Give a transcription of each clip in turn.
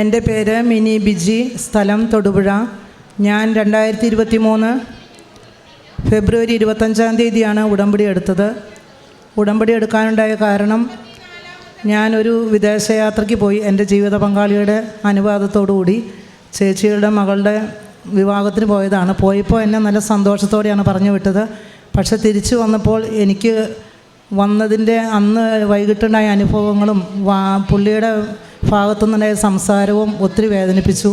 എന്റെ പേര് മിനി ബിജി സ്ഥലം തൊടുപുഴ. ഞാൻ രണ്ടായിരത്തി ഇരുപത്തി മൂന്ന് ഫെബ്രുവരി ഇരുപത്തഞ്ചാം തീയതിയാണ് ഉടമ്പടി എടുത്തത്. ഉടമ്പടി എടുക്കാനുണ്ടായ കാരണം ഞാനൊരു വിദേശയാത്രയ്ക്ക് പോയി. എന്റെ ജീവിത പങ്കാളിയുടെ അനുവാദത്തോടുകൂടി ചേച്ചിയുടെ മകളുടെ വിവാഹത്തിന് പോയതാണ്. പോയപ്പോൾ എന്നെ നല്ല സന്തോഷത്തോടെയാണ് പറഞ്ഞു വിട്ടത്. പക്ഷെ തിരിച്ചു വന്നപ്പോൾ എനിക്ക് വന്നതിന്റെ അന്ന് വൈകിട്ടുണ്ടായ അനുഭവങ്ങളും പുള്ളിയുടെ ഭാഗത്തുനിന്നുണ്ടായ സംസാരവും ഒത്തിരി വേദനിപ്പിച്ചു.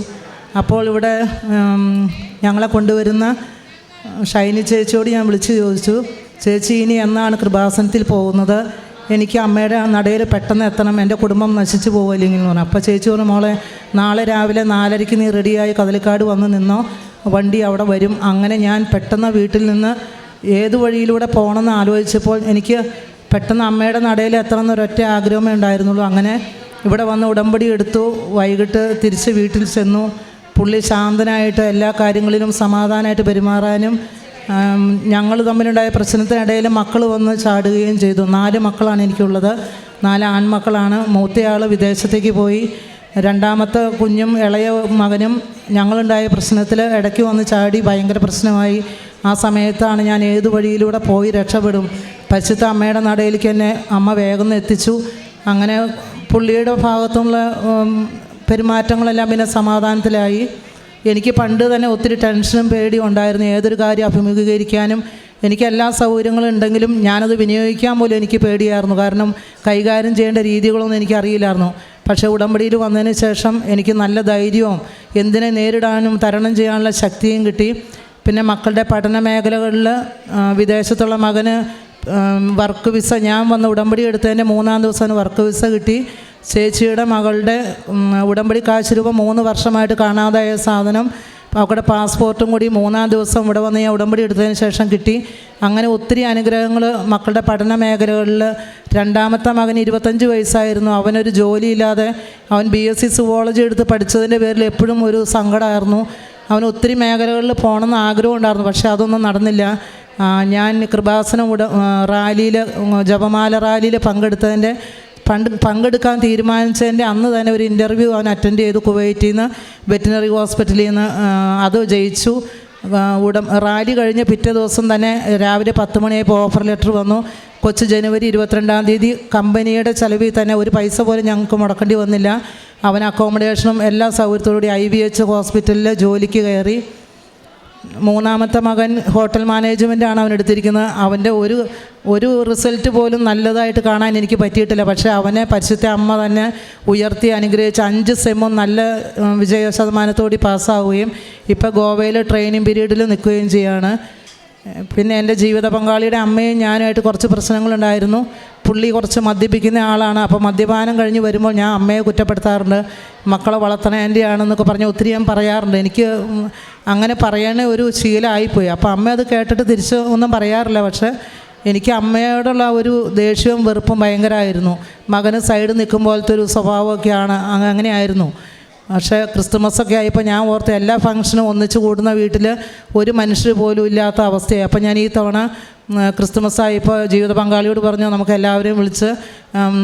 അപ്പോൾ ഇവിടെ ഞങ്ങളെ കൊണ്ടുവരുന്ന ഷൈനി ചേച്ചിയോട് ഞാൻ വിളിച്ചു ചോദിച്ചു ചേച്ചി ഇനി എന്നാണ് കൃപാസനത്തിൽ പോകുന്നത്? എനിക്ക് അമ്മയുടെ നടയിൽ പെട്ടെന്ന് എത്തണം എന്റെ കുടുംബം നശിച്ചു പോകില്ലെങ്കിൽ എന്ന് പറഞ്ഞു. അപ്പോൾ ചേച്ചി പറഞ്ഞു മോളെ നാളെ രാവിലെ നാലരയ്ക്ക് നീ റെഡിയായി കതലിക്കാട് വന്ന് നിന്നോ? വണ്ടി അവിടെ വരും. അങ്ങനെ ഞാൻ പെട്ടെന്ന് വീട്ടിൽ നിന്ന് ഏത് വഴിയിലൂടെ പോകണമെന്ന് ആലോചിച്ചപ്പോൾ എനിക്ക് പെട്ടെന്ന് അമ്മയുടെ നടയിൽ എത്തണം എന്നൊരൊറ്റ ആഗ്രഹമേ ഉണ്ടായിരുന്നുള്ളൂ. അങ്ങനെ ഇവിടെ വന്ന് ഉടമ്പടി എടുത്തു വൈകിട്ട് തിരിച്ച് വീട്ടിൽ ചെന്നു. പുള്ളി ശാന്തനായിട്ട് എല്ലാ കാര്യങ്ങളിലും സമാധാനമായിട്ട് പെരുമാറാനും ഞങ്ങൾ തമ്മിലുണ്ടായ പ്രശ്നത്തിനിടയിൽ മക്കൾ വന്ന് ചാടുകയും ചെയ്തു. നാല് മക്കളാണ് എനിക്കുള്ളത്. നാല് ആൺമക്കളാണ്. മൂത്തയാൾ വിദേശത്തേക്ക് പോയി. രണ്ടാമത്തെ കുഞ്ഞും ഇളയ മകനും ഞങ്ങളുണ്ടായ പ്രശ്നത്തിൽ ഇടയ്ക്ക് വന്ന് ചാടി ഭയങ്കര പ്രശ്നമായി. ആ സമയത്താണ് ഞാൻ ഏത് വഴിയിലൂടെ പോയി രക്ഷപ്പെടും. പരിശുദ്ധ അമ്മയുടെ നടയിലേക്ക് എന്നെ അമ്മ വേഗം എത്തിച്ചു. അങ്ങനെ പുള്ളിയുടെ ഭാഗത്തുള്ള പെരുമാറ്റങ്ങളെല്ലാം പിന്നെ സമാധാനത്തിലായി. എനിക്ക് പണ്ട് തന്നെ ഒത്തിരി ടെൻഷനും പേടിയും ഉണ്ടായിരുന്നു. ഏതൊരു കാര്യം അഭിമുഖീകരിക്കാനും എനിക്ക് എല്ലാ സൗകര്യങ്ങളും ഉണ്ടെങ്കിലും ഞാനത് വിനിയോഗിക്കാൻ പോലും എനിക്ക് പേടിയായിരുന്നു. കാരണം കൈകാര്യം ചെയ്യേണ്ട രീതികളൊന്നും എനിക്ക് അറിയില്ലായിരുന്നു പക്ഷേ ഉടമ്പടിയിൽ വന്നതിന് ശേഷം എനിക്ക് നല്ല ധൈര്യവും എന്തിനെ നേരിടാനും തരണം ചെയ്യാനുള്ള ശക്തിയും കിട്ടി. പിന്നെ മക്കളുടെ പഠന മേഖലകളിൽ വിദേശത്തുള്ള മകന് വർക്ക് വിസ ഞാൻ വന്ന് ഉടമ്പടി എടുത്തതിന്റെ മൂന്നാം ദിവസം വർക്ക് വിസ കിട്ടി. ചേച്ചിയുടെ മകളുടെ ഉടമ്പടി കാശ് രൂപ മൂന്ന് വർഷമായിട്ട് കാണാതായ സാധനം. അവരുടെ പാസ്പോർട്ടും കൂടി മൂന്നാം ദിവസം ഇവിടെ വന്ന് ഞാൻ ഉടമ്പടി എടുത്തതിന് ശേഷം കിട്ടി. അങ്ങനെ ഒത്തിരി അനുഗ്രഹങ്ങൾ മക്കളുടെ പഠന മേഖലകളിൽ. രണ്ടാമത്തെ മകൻ ഇരുപത്തഞ്ച് വയസ്സായിരുന്നു. അവനൊരു ജോലിയില്ലാതെ അവൻ ബി എസ് സി സുവോളജി എടുത്ത് പഠിച്ചതിന്റെ പേരിൽ എപ്പോഴും ഒരു സങ്കടമായിരുന്നു. അവൻ ഒത്തിരി മേഖലകളിൽ പോകണമെന്ന് ആഗ്രഹം ഉണ്ടായിരുന്നു. പക്ഷേ അതൊന്നും നടന്നില്ല. ഞാൻ കൃപാസനം ഉട റാലിയിൽ ജപമാല റാലിയിൽ പങ്കെടുത്തതിന്റെ പണ്ട് പങ്കെടുക്കാൻ തീരുമാനിച്ചതിന്റെ അന്ന് തന്നെ ഒരു ഇന്റർവ്യൂ അവൻ അറ്റൻഡ് ചെയ്തു കുവൈറ്റിൽ നിന്ന് വെറ്റിനറി ഹോസ്പിറ്റലിൽ നിന്ന് അത് ജയിച്ചു. ഉട റാലി കഴിഞ്ഞ് പിറ്റേ ദിവസം തന്നെ രാവിലെ പത്ത് മണിയായപ്പോൾ ഓഫർ ലെറ്റർ വന്നു. കൊച്ച് ജനുവരി ഇരുപത്തിരണ്ടാം തീയതി കമ്പനിയുടെ ചെലവിൽ തന്നെ ഒരു പൈസ പോലും ഞങ്ങൾക്ക് മുടക്കേണ്ടി വന്നില്ല. അവൻ അക്കോമഡേഷനും എല്ലാ സൗകര്യത്തോടുകൂടി ഐ വി എച്ച് ഹോസ്പിറ്റലിൽ ജോലിക്ക് കയറി. മൂന്നാമത്തെ മകൻ ഹോട്ടൽ മാനേജ്മെന്റാണ് അവൻ എടുത്തിരിക്കുന്നത് അവന്റെ ഒരു ഒരു റിസൾട്ട് പോലും നല്ലതായിട്ട് കാണാൻ എനിക്ക് പറ്റിയിട്ടില്ല. പക്ഷേ അവനെ പരിശുദ്ധ അമ്മ തന്നെ ഉയർത്തി അനുഗ്രഹിച്ച് അഞ്ച് സെമ്മും നല്ല വിജയ ശതമാനത്തോടി പാസ്സാവുകയും ഇപ്പോൾ ഗോവയിൽ ട്രെയിനിങ് പീരീഡിൽ നിൽക്കുകയും ചെയ്യാണ്. പിന്നെ എന്റെ ജീവിത പങ്കാളിയുടെ അമ്മയും ഞാനുമായിട്ട് കുറച്ച് പ്രശ്നങ്ങളുണ്ടായിരുന്നു. പുള്ളി കുറച്ച് മദ്യപിക്കുന്ന ആളാണ്. അപ്പോൾ മദ്യപാനം കഴിഞ്ഞ് വരുമ്പോൾ ഞാൻ അമ്മയെ കുറ്റപ്പെടുത്താറുണ്ട്. മക്കളെ വളർത്തണേന്റെയാണെന്നൊക്കെ പറഞ്ഞ് ഒത്തിരി ഞാൻ പറയാറുണ്ട്. എനിക്ക് അങ്ങനെ പറയണ ഒരു ശീലമായിപ്പോയി. അപ്പോൾ അമ്മ അത് കേട്ടിട്ട് തിരിച്ച് ഒന്നും പറയാറില്ല. പക്ഷേ എനിക്ക് അമ്മയോടുള്ള ഒരു ദേഷ്യവും വെറുപ്പും ഭയങ്കരമായിരുന്നു. മകന് സൈഡ് നിൽക്കുമ്പോഴത്തെ ഒരു സ്വഭാവമൊക്കെയാണ് അങ്ങ- അങ്ങനെയായിരുന്നു. പക്ഷേ ക്രിസ്തുമസൊക്കെ ആയപ്പോൾ ഞാൻ ഓർത്ത് എല്ലാ ഫംഗ്ഷനും ഒന്നിച്ച് കൂടുന്ന വീട്ടിൽ ഒരു മനുഷ്യർ പോലും ഇല്ലാത്ത അവസ്ഥയായി. അപ്പോൾ ഞാൻ ഈ തവണ ക്രിസ്തുമസ് ആയപ്പോൾ ജീവിത പങ്കാളിയോട് പറഞ്ഞു നമുക്ക് എല്ലാവരെയും വിളിച്ച്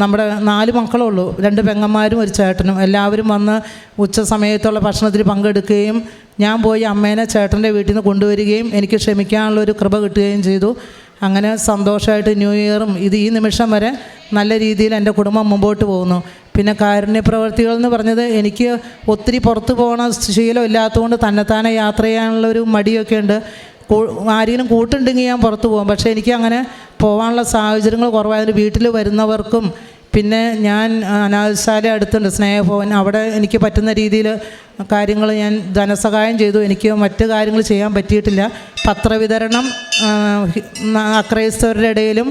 നമ്മുടെ നാല് മക്കളേ ഉള്ളൂ. രണ്ട് പെങ്ങന്മാരും ഒരു ചേട്ടനും. എല്ലാവരും വന്ന് ഉച്ച സമയത്തുള്ള ഭക്ഷണത്തിൽ പങ്കെടുക്കുകയും ഞാൻ പോയി അമ്മേനെ ചേട്ടന്റെ വീട്ടിൽ നിന്ന് കൊണ്ടുവരികയും എനിക്ക് ക്ഷമിക്കാനുള്ള ഒരു കൃപ കിട്ടുകയും ചെയ്തു. അങ്ങനെ സന്തോഷമായിട്ട് ന്യൂ ഇയറും ഇത് ഈ നിമിഷം വരെ നല്ല രീതിയിൽ എന്റെ കുടുംബം മുമ്പോട്ട് പോകുന്നു. പിന്നെ കാരുണ്യ പ്രവർത്തികൾ എന്ന് പറഞ്ഞത് എനിക്ക് ഒത്തിരി പുറത്ത് പോകണ ശീലം ഇല്ലാത്തതുകൊണ്ട് തന്നെത്താനെ യാത്ര ചെയ്യാനുള്ള ഒരു മടിയൊക്കെ ഉണ്ട്. ആരെങ്കിലും കൂട്ടുണ്ടെങ്കിൽ ഞാൻ പുറത്ത് പോകും. പക്ഷേ എനിക്ക് അങ്ങനെ പോകാനുള്ള സാഹചര്യങ്ങൾ കുറവായതുകൊണ്ട് വീട്ടിൽ വരുന്നവർക്കും പിന്നെ ഞാൻ അനാഥശാല അടുത്തുണ്ട് സ്നേഹഭവൻ. അവിടെ എനിക്ക് പറ്റുന്ന രീതിയിൽ കാര്യങ്ങൾ ഞാൻ ധനസഹായം ചെയ്തു. എനിക്ക് മറ്റു കാര്യങ്ങൾ ചെയ്യാൻ പറ്റിയിട്ടില്ല. പത്രവിതരണം അക്രൈസ്തവരുടെ ഇടയിലും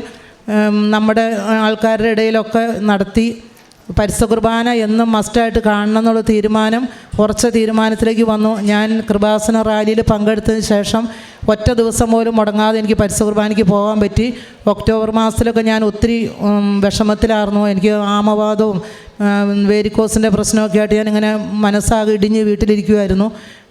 നമ്മുടെ ആൾക്കാരുടെ ഇടയിലൊക്കെ നടത്തി പരിസ്ഥ കുർബാന എന്നും മസ്റ്റായിട്ട് കാണണം എന്നുള്ള തീരുമാനം ഉറച്ച തീരുമാനത്തിലേക്ക് വന്നു. ഞാൻ കൃപാസന റാലിയിൽ പങ്കെടുത്തതിന് ശേഷം ഒറ്റ ദിവസം പോലും മുടങ്ങാതെ എനിക്ക് പരിസ്ഥ കുർബാനയ്ക്ക് പോകാൻ പറ്റി. ഒക്ടോബർ മാസത്തിലൊക്കെ ഞാൻ ഒത്തിരി വിഷമത്തിലായിരുന്നു. എനിക്ക് ആമവാദവും വേരിക്കോസിന്റെ പ്രശ്നമൊക്കെ ആയിട്ട് ഞാനിങ്ങനെ മനസ്സാകെ ഇടിഞ്ഞ് വീട്ടിലിരിക്കുമായിരുന്നു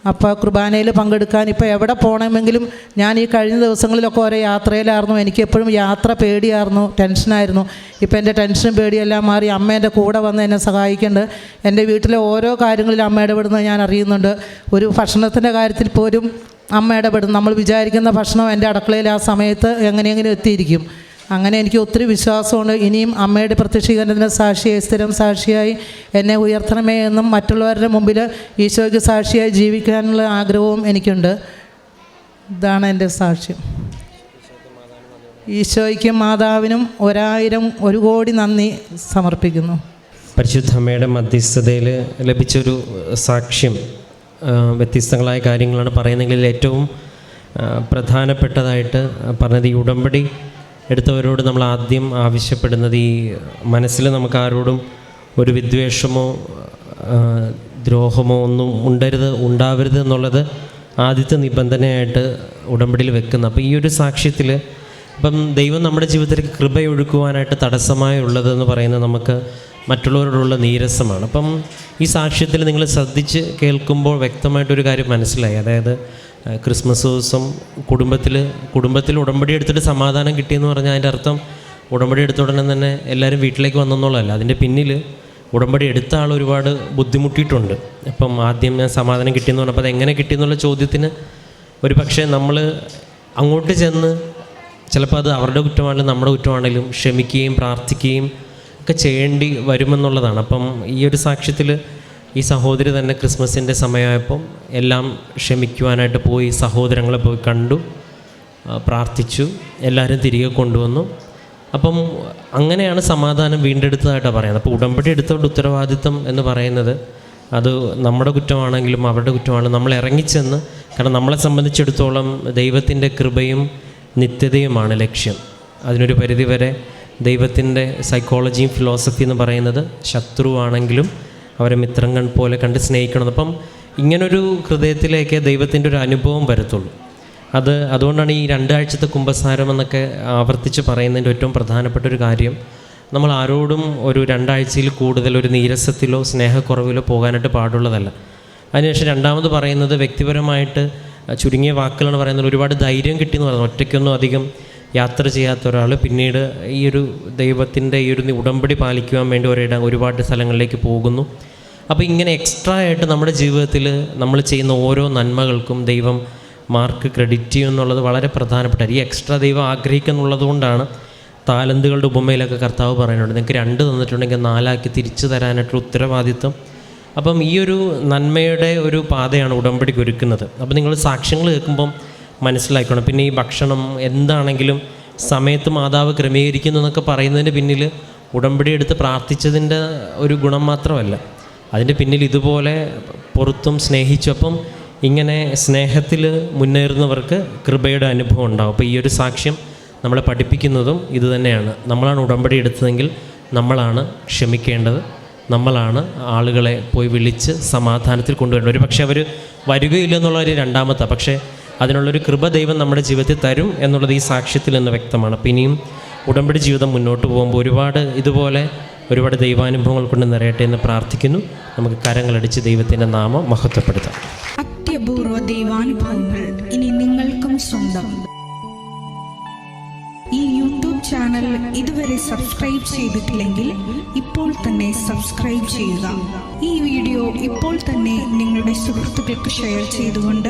അപ്പോൾ കുർബാനയിൽ പങ്കെടുക്കാൻ ഇപ്പോൾ എവിടെ പോകണമെങ്കിലും ഞാൻ ഈ കഴിഞ്ഞ ദിവസങ്ങളിലൊക്കെ ഓരോ യാത്രയിലായിരുന്നു. എനിക്ക് എപ്പോഴും യാത്ര പേടിയായിരുന്നു ടെൻഷനായിരുന്നു. ഇപ്പോൾ എന്റെ ടെൻഷനും പേടിയെല്ലാം മാറി അമ്മ എന്റെ കൂടെ വന്ന് എന്നെ സഹായിക്കുന്നുണ്ട് എന്റെ വീട്ടിലെ ഓരോ കാര്യങ്ങളിലും അമ്മ ഇടപെടുന്നത് ഞാൻ അറിയുന്നുണ്ട്. ഒരു ഭക്ഷണത്തിന്റെ കാര്യത്തിൽ പോലും അമ്മ ഇടപെടും. നമ്മൾ വിചാരിക്കുന്ന ഭക്ഷണം എന്റെ അടുക്കളയിൽ ആ സമയത്ത് എങ്ങനെയെങ്കിലും എത്തിയിരിക്കും. അങ്ങനെ എനിക്ക് ഒത്തിരി വിശ്വാസമുണ്ട്. ഇനിയും അമ്മയുടെ പ്രത്യക്ഷീകരണത്തിന് സാക്ഷിയായി സ്ഥിരം സാക്ഷിയായി എന്നെ ഉയർത്തണമേ എന്നും മറ്റുള്ളവരുടെ മുമ്പിൽ ഈശോയ്ക്ക് സാക്ഷിയായി ജീവിക്കാനുള്ള ആഗ്രഹവും എനിക്കുണ്ട്. ഇതാണ് എന്റെ സാക്ഷ്യം. ഈശോയ്ക്കും മാതാവിനും ഒരായിരം ഒരു കോടി നന്ദി സമർപ്പിക്കുന്നു. പരിശുദ്ധ അമ്മയുടെ മധ്യസ്ഥതയിൽ ലഭിച്ചൊരു സാക്ഷ്യം വ്യത്യസ്തങ്ങളായ കാര്യങ്ങളാണ് പറയുന്നതെങ്കിൽ ഏറ്റവും പ്രധാനപ്പെട്ടതായിട്ട് പറഞ്ഞത് ഈ ഉടമ്പടി എടുത്തവരോട് നമ്മൾ ആദ്യം ആവശ്യപ്പെടുന്നത് ഈ മനസ്സിൽ നമുക്ക് ആരോടും ഒരു വിദ്വേഷമോ ദ്രോഹമോ ഒന്നും ഉണ്ടരുത് ഉണ്ടാവരുത് എന്നുള്ളത് ആദ്യത്തെ നിബന്ധനയായിട്ട് ഉടമ്പടിയിൽ വെക്കുന്നത് അപ്പോൾ ഈ ഒരു സാക്ഷ്യത്തിൽ ഇപ്പം ദൈവം നമ്മുടെ ജീവിതത്തിലേക്ക് കൃപയൊഴുക്കുവാനായിട്ട് തടസ്സമായി ഉള്ളതെന്ന് പറയുന്നത് നമുക്ക് മറ്റുള്ളവരോടുള്ള നീരസമാണ്. അപ്പം ഈ സാക്ഷ്യത്തിൽ നിങ്ങൾ ശ്രദ്ധിച്ച് കേൾക്കുമ്പോൾ വ്യക്തമായിട്ടൊരു കാര്യം മനസ്സിലായി. അതായത് ക്രിസ്മസ് ദിവസം കുടുംബത്തിൽ കുടുംബത്തിൽ ഉടമ്പടി എടുത്തിട്ട് സമാധാനം കിട്ടിയെന്ന് പറഞ്ഞാൽ അതിന്റെ അർത്ഥം ഉടമ്പടി എടുത്ത ഉടനെ തന്നെ എല്ലാവരും വീട്ടിലേക്ക് വന്നെന്നുള്ളതല്ല. അതിന്റെ പിന്നിൽ ഉടമ്പടി എടുത്ത ആൾ ഒരുപാട് ബുദ്ധിമുട്ടിയിട്ടുണ്ട്. അപ്പം ആദ്യം ഞാൻ സമാധാനം കിട്ടിയെന്ന് പറഞ്ഞപ്പോൾ അത് എങ്ങനെ കിട്ടിയെന്നുള്ള ചോദ്യത്തിന് ഒരു പക്ഷേ നമ്മൾ അങ്ങോട്ട് ചെന്ന് ചിലപ്പോൾ അത് അവരുടെ കുറ്റമാണെങ്കിലും നമ്മുടെ കുറ്റമാണെങ്കിലും ക്ഷമിക്കുകയും പ്രാർത്ഥിക്കുകയും ഒക്കെ ചെയ്യേണ്ടി വരുമെന്നുള്ളതാണ്. അപ്പം ഈ ഒരു സാക്ഷ്യത്തിൽ ഈ സഹോദരി തന്നെ ക്രിസ്മസിന്റെ സമയമായപ്പം എല്ലാം ക്ഷമിക്കുവാനായിട്ട് പോയി സഹോദരങ്ങളെ പോയി കണ്ടു പ്രാർത്ഥിച്ചു എല്ലാവരും തിരികെ കൊണ്ടുവന്നു. അപ്പം അങ്ങനെയാണ് സമാധാനം വീണ്ടെടുത്തതായിട്ടാണ് പറയുന്നത്. അപ്പോൾ ഉടമ്പടി എടുത്തുകൊണ്ട് ഉത്തരവാദിത്തം എന്ന് പറയുന്നത് അത് നമ്മുടെ കുറ്റമാണെങ്കിലും അവരുടെ കുറ്റമാണ് നമ്മൾ ഇറങ്ങിച്ചെന്ന് കാരണം നമ്മളെ സംബന്ധിച്ചിടത്തോളം ദൈവത്തിന്റെ കൃപയും നിത്യതയുമാണ് ലക്ഷ്യം. അതിനൊരു പരിധിവരെ ദൈവത്തിന്റെ സൈക്കോളജിയും ഫിലോസഫി എന്ന് പറയുന്നത് ശത്രുവാണെങ്കിലും അവരെ മിത്രങ്ങൾ പോലെ കണ്ട് സ്നേഹിക്കണം അപ്പം ഇങ്ങനൊരു ഹൃദയത്തിലേക്ക് ദൈവത്തിന്റെ ഒരു അനുഭവം വരത്തുള്ളൂ. അത് അതുകൊണ്ടാണ് ഈ രണ്ടാഴ്ചത്തെ കുംഭസാരം എന്നൊക്കെ ആവർത്തിച്ച് പറയുന്നതിന്റെ ഏറ്റവും പ്രധാനപ്പെട്ട ഒരു കാര്യം. നമ്മൾ ആരോടും ഒരു രണ്ടാഴ്ചയിൽ കൂടുതൽ ഒരു നീരസത്തിലോ സ്നേഹക്കുറവിലോ പോകാനായിട്ട് പാടുള്ളതല്ല. അതിനുശേഷം രണ്ടാമത് പറയുന്നത് വ്യക്തിപരമായിട്ട് ചുരുങ്ങിയ വാക്കുകളാണ് പറയുന്നത്. ഒരുപാട് ധൈര്യം കിട്ടിയെന്ന് പറയുന്നത്. ഒറ്റയ്ക്കൊന്നും അധികം യാത്ര ചെയ്യാത്ത ഒരാൾ പിന്നീട് ഈ ഒരു ദൈവത്തിന്റെ ഈ ഒരു ഉടമ്പടി പാലിക്കുവാൻ വേണ്ടി ഒരിടം ഒരുപാട് സ്ഥലങ്ങളിലേക്ക് പോകുന്നു. അപ്പോൾ ഇങ്ങനെ എക്സ്ട്രാ ആയിട്ട് നമ്മുടെ ജീവിതത്തിൽ നമ്മൾ ചെയ്യുന്ന ഓരോ നന്മകൾക്കും ദൈവം മാർക്ക് ക്രെഡിറ്റ് ചെയ്യും എന്നുള്ളത് വളരെ പ്രധാനപ്പെട്ട ഈ എക്സ്ട്രാ ദൈവം ആഗ്രഹിക്കുന്നുള്ളത് കൊണ്ടാണ് താലന്തുകളുടെ ഉപമയിലൊക്കെ കർത്താവ് പറയുന്നുണ്ട്. നിങ്ങൾക്ക് രണ്ട് തന്നിട്ടുണ്ടെങ്കിൽ നാലാക്കി തിരിച്ചു തരാനായിട്ടുള്ള ഉത്തരവാദിത്വം. അപ്പം ഈ ഒരു നന്മയുടെ ഒരു പാതയാണ് ഉടമ്പടിക്ക് ഒരുക്കുന്നത്. അപ്പം നിങ്ങൾ സാക്ഷ്യങ്ങൾ കേൾക്കുമ്പം മനസ്സിലാക്കണം. പിന്നെ ഈ ഭക്ഷണം എന്താണെങ്കിലും സമയത്ത് മാതാവ് ക്രമീകരിക്കുന്നു എന്നൊക്കെ പറയുന്നതിന് പിന്നിൽ ഉടമ്പടി എടുത്ത് പ്രാർത്ഥിച്ചതിന്റെ ഒരു ഗുണം മാത്രമല്ല. അതിന്റെ പിന്നിൽ ഇതുപോലെ പുറത്തും സ്നേഹിച്ചപ്പം ഇങ്ങനെ സ്നേഹത്തിൽ മുന്നേറുന്നവർക്ക് കൃപയുടെ അനുഭവം ഉണ്ടാവും. അപ്പോൾ ഈ ഒരു സാക്ഷ്യം നമ്മളെ പഠിപ്പിക്കുന്നതും ഇതുതന്നെയാണ് നമ്മളാണ് ഉടമ്പടി എടുത്തതെങ്കിൽ നമ്മളാണ് ക്ഷമിക്കേണ്ടത്. നമ്മളാണ് ആളുകളെ പോയി വിളിച്ച് സമാധാനത്തിൽ കൊണ്ടുവരേണ്ടത്. ഒരു പക്ഷേ അവർ വരികയില്ല എന്നുള്ള ഒരു രണ്ടാമത്തെ പക്ഷേ അതിനുള്ളൊരു കൃപ ദൈവം നമ്മുടെ ജീവിതത്തിൽ തരും എന്നുള്ളത് ഈ സാക്ഷ്യത്തിൽ നിന്ന് വ്യക്തമാണ്. അപ്പം ഇനിയും ഉടമ്പടി ജീവിതം മുന്നോട്ട് പോകുമ്പോൾ ഒരുപാട് ഇതുപോലെ ഒരുപാട് ദൈവാനുഭവങ്ങൾ കൊണ്ട് നിറയട്ടെ എന്ന് പ്രാർത്ഥിക്കുന്നു. നമുക്ക് കരങ്ങളടിച്ച് ദൈവത്തിന്റെ നാമം മഹത്വപ്പെടുത്താം. അത്യപൂർവ ദൈവാനുഭവങ്ങൾ ഇനി നിങ്ങൾക്കും സ്വന്തം. ഈ യൂട്യൂബ് ചാനൽ ഇതുവരെ സബ്സ്ക്രൈബ് ചെയ്തിട്ടില്ലെങ്കിൽ ഇപ്പോൾ തന്നെ സബ്സ്ക്രൈബ് ചെയ്യുക. ഈ വീഡിയോ ഇപ്പോൾ തന്നെ നിങ്ങളുടെ സുഹൃത്തുക്കൾക്ക് ഷെയർ ചെയ്തുകൊണ്ട്